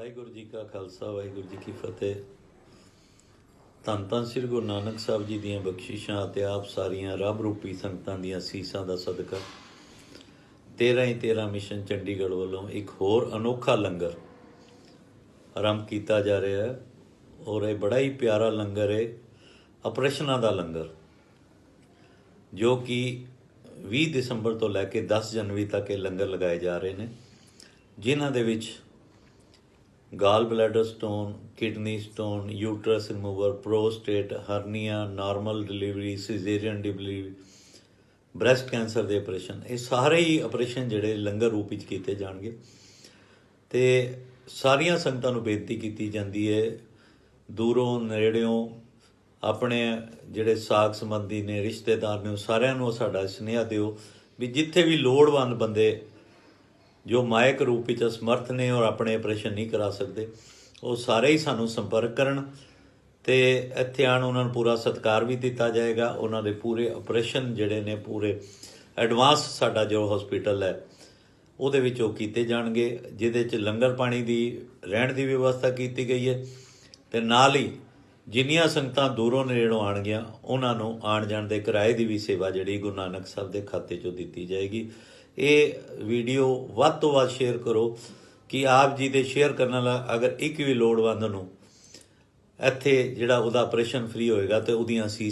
ਵਾਹਿਗੁਰੂ ਜੀ ਕਾ ਖਾਲਸਾ, ਵਾਹਿਗੁਰੂ ਜੀ ਕੀ ਫਤਿਹ। ਧੰਨ ਧੰਨ ਸ੍ਰੀ ਗੁਰੂ ਨਾਨਕ ਸਾਹਿਬ ਜੀ ਦੀਆਂ ਬਖਸ਼ਿਸ਼ਾਂ ਅਤੇ ਆਪ ਸਾਰੀਆਂ ਰੱਬ ਰੂਪੀ ਸੰਗਤਾਂ ਦੀਆਂ ਸੀਸਾਂ ਦਾ ਸਦਕਾ। 13 ਹੀ 13 ਮਿਸ਼ਨ ਚੰਡੀਗੜ੍ਹ ਵੱਲੋਂ ਇੱਕ ਹੋਰ ਅਨੋਖਾ ਲੰਗਰ ਆਰੰਭ ਕੀਤਾ ਜਾ ਰਿਹਾ ਹੈ ਔਰ ਇਹ ਬੜਾ ਹੀ ਪਿਆਰਾ ਲੰਗਰ ਹੈ, ਆਪਰੇਸ਼ਨਾਂ ਦਾ ਲੰਗਰ, ਜੋ ਕਿ 20 ਦਸੰਬਰ ਤੋਂ ਲੈ ਕੇ 10 ਜਨਵਰੀ ਤੱਕ ਇਹ ਲੰਗਰ ਲਗਾਏ ਜਾ ਰਹੇ ਨੇ, ਜਿਨ੍ਹਾਂ ਦੇ ਵਿੱਚ gall bladder stone kidney stone uterus remover prostate hernia normal delivery caesarean delivery breast cancer ਦੇ ਆਪਰੇਸ਼ਨ ਇਹ ਸਾਰੇ ਹੀ ਆਪਰੇਸ਼ਨ ਜਿਹੜੇ ਲੰਗਰ ਰੂਪ ਵਿੱਚ ਕੀਤੇ ਜਾਣਗੇ। ਤੇ ਸਾਰੀਆਂ ਸੰਗਤਾਂ ਨੂੰ ਬੇਨਤੀ ਕੀਤੀ ਜਾਂਦੀ ਹੈ, ਦੂਰੋਂ, ਨੇੜਿਓਂ, ਆਪਣੇ ਜਿਹੜੇ ਸਾਖ ਸੰਬੰਧੀ ਨੇ, ਰਿਸ਼ਤੇਦਾਰ ਨੇ, ਉਹ ਸਾਰਿਆਂ ਨੂੰ ਸਾਡਾ ਸੁਨੇਹਾ ਦਿਓ ਵੀ ਜਿੱਥੇ ਵੀ ਲੋੜਵੰਦ ਬੰਦੇ ਜੋ ਮਾਇਕ ਰੂਪ ਵਿੱਚ ਅਸਮਰਥ ਨੇ ਔਰ ਆਪਣੇ ਆਪਰੇਸ਼ਨ ਨਹੀਂ ਕਰਾ ਸਕਦੇ, ਉਹ ਸਾਰੇ ਹੀ ਸਾਨੂੰ ਸੰਪਰਕ ਕਰਨ ਤੇ ਇੱਥੇ ਆਣ ਉਹਨਾਂ ਨੂੰ ਪੂਰਾ ਸਤਿਕਾਰ ਵੀ ਦਿੱਤਾ ਜਾਏਗਾ। ਉਹਨਾਂ ਦੇ ਪੂਰੇ ਆਪਰੇਸ਼ਨ ਜਿਹੜੇ ਨੇ, ਪੂਰੇ ਐਡਵਾਂਸ ਸਾਡਾ ਜੋ ਹਸਪੀਟਲ ਹੈ, ਉਹਦੇ ਵਿੱਚ ਉਹ ਕੀਤੇ ਜਾਣਗੇ, ਜਿਹਦੇ ਚ ਲੰਗਰ ਪਾਣੀ ਦੀ ਰਹਿਣ ਦੀ ਵਿਵਸਥਾ ਕੀਤੀ ਗਈ ਹੈ ਤੇ ਨਾਲ ਹੀ ਜਿੰਨੀਆਂ ਸੰਗਤਾਂ ਦੂਰੋਂ ਨੇੜੋਂ ਆਣਗੀਆਂ ਉਹਨਾਂ ਨੂੰ ਆਣ ਜਾਣ ਦੇ ਕਿਰਾਏ ਦੀ ਵੀ ਸੇਵਾ ਜਿਹੜੀ ਗੁਰੂ ਨਾਨਕ ਸਾਹਿਬ ਦੇ ਖਾਤੇ 'ਚੋਂ ਦਿੱਤੀ ਜਾਏਗੀ। ਇਹ ਵੀਡੀਓ ਵੱਧ ਤੋਂ ਵੱਧ ਸ਼ੇਅਰ ਕਰੋ ਕਿ ਆਪ ਜੀ ਦੇ ਸ਼ੇਅਰ ਕਰਨ ਨਾਲ ਅਗਰ ਇੱਕ ਵੀ ਲੋੜਵੰਦ ਨੂੰ ਇੱਥੇ ਜਿਹੜਾ ਉਹਦਾ ਆਪਰੇਸ਼ਨ ਫ੍ਰੀ ਹੋਏਗਾ ਤੇ ਉਹਦੀਆਂ ਅਸੀਂ